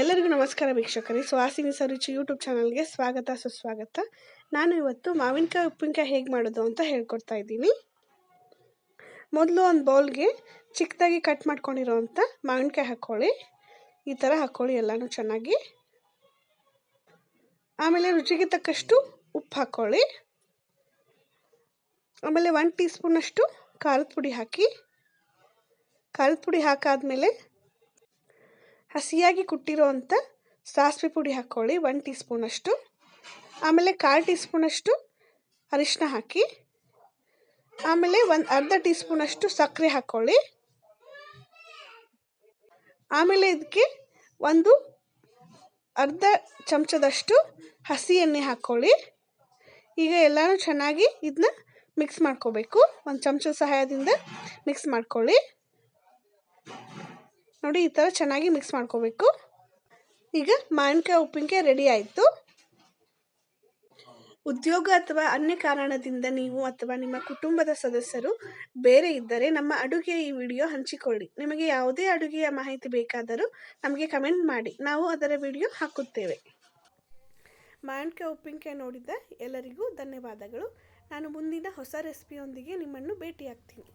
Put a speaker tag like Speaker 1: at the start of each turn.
Speaker 1: ಎಲ್ಲರಿಗೂ ನಮಸ್ಕಾರ ವೀಕ್ಷಕರೇ. ಸುಹಾಸಿನಿ ಸರುಚಿ ಯೂಟ್ಯೂಬ್ ಚಾನಲ್ಗೆ ಸ್ವಾಗತ, ಸುಸ್ವಾಗತ. ನಾನು ಇವತ್ತು ಮಾವಿನಕಾಯಿ ಉಪ್ಪಿನಕಾಯಿ ಹೇಗೆ ಮಾಡೋದು ಅಂತ ಹೇಳ್ಕೊಡ್ತಾ ಇದ್ದೀನಿ. ಮೊದಲು ಒಂದು ಬೌಲ್ಗೆ ಚಿಕ್ಕದಾಗಿ ಕಟ್ ಮಾಡ್ಕೊಂಡಿರೋವಂಥ ಮಾವಿನಕಾಯಿ ಹಾಕ್ಕೊಳ್ಳಿ. ಈ ಥರ ಹಾಕ್ಕೊಳ್ಳಿ ಎಲ್ಲನೂ ಚೆನ್ನಾಗಿ. ಆಮೇಲೆ ರುಚಿಗೆ ತಕ್ಕಷ್ಟು ಉಪ್ಪು ಹಾಕ್ಕೊಳ್ಳಿ. ಆಮೇಲೆ ಒನ್ ಟೀ ಸ್ಪೂನಷ್ಟು ಖಾರದ ಪುಡಿ ಹಾಕಿ. ಖಾರದ ಪುಡಿ ಹಾಕಾದ್ಮೇಲೆ ಹಸಿಯಾಗಿ ಕುಟ್ಟಿರೋವಂಥ ಸಾಸಿವೆ ಪುಡಿ ಹಾಕ್ಕೊಳ್ಳಿ ಒನ್ ಟೀ ಸ್ಪೂನಷ್ಟು ಆಮೇಲೆ ಕಾಲು ಟೀ ಸ್ಪೂನಷ್ಟು ಅರಿಶಿನ ಹಾಕಿ. ಆಮೇಲೆ ಒಂದು ಅರ್ಧ ಟೀ ಸ್ಪೂನಷ್ಟು ಸಕ್ಕರೆ ಹಾಕ್ಕೊಳ್ಳಿ. ಆಮೇಲೆ ಇದಕ್ಕೆ ಒಂದು ಅರ್ಧ ಚಮಚದಷ್ಟು ಹಸಿ ಎಣ್ಣೆ ಹಾಕ್ಕೊಳ್ಳಿ. ಈಗ ಎಲ್ಲನೂ ಚೆನ್ನಾಗಿ ಇದನ್ನ ಮಿಕ್ಸ್ ಮಾಡ್ಕೋಬೇಕು. ಒಂದು ಚಮಚದ ಸಹಾಯದಿಂದ ಮಿಕ್ಸ್ ಮಾಡ್ಕೊಳ್ಳಿ. ನೋಡಿ ಈ ಥರ ಚೆನ್ನಾಗಿ ಮಿಕ್ಸ್ ಮಾಡ್ಕೋಬೇಕು. ಈಗ ಮಾವಿನಕಾಯಿ ಉಪ್ಪಿನಕಾಯಿ ರೆಡಿ ಆಯಿತು. ಉದ್ಯೋಗ ಅಥವಾ ಅನ್ಯ ಕಾರಣದಿಂದ ನೀವು ಅಥವಾ ನಿಮ್ಮ ಕುಟುಂಬದ ಸದಸ್ಯರು ಬೇರೆ ಇದ್ದರೆ ನಮ್ಮ ಅಡುಗೆ ಈ ವಿಡಿಯೋ ಹಂಚಿಕೊಳ್ಳಿ. ನಿಮಗೆ ಯಾವುದೇ ಅಡುಗೆಯ ಮಾಹಿತಿ ಬೇಕಾದರೂ ನಮಗೆ ಕಮೆಂಟ್ ಮಾಡಿ. ನಾವು ಅದರ ವಿಡಿಯೋ ಹಾಕುತ್ತೇವೆ. ಮಾವಿನಕಾಯಿ ಉಪ್ಪಿನಕಾಯಿ ನೋಡಿದ ಎಲ್ಲರಿಗೂ ಧನ್ಯವಾದಗಳು. ನಾನು ಮುಂದಿನ ಹೊಸ ರೆಸಿಪಿಯೊಂದಿಗೆ ನಿಮ್ಮನ್ನು ಭೇಟಿಯಾಗ್ತೀನಿ.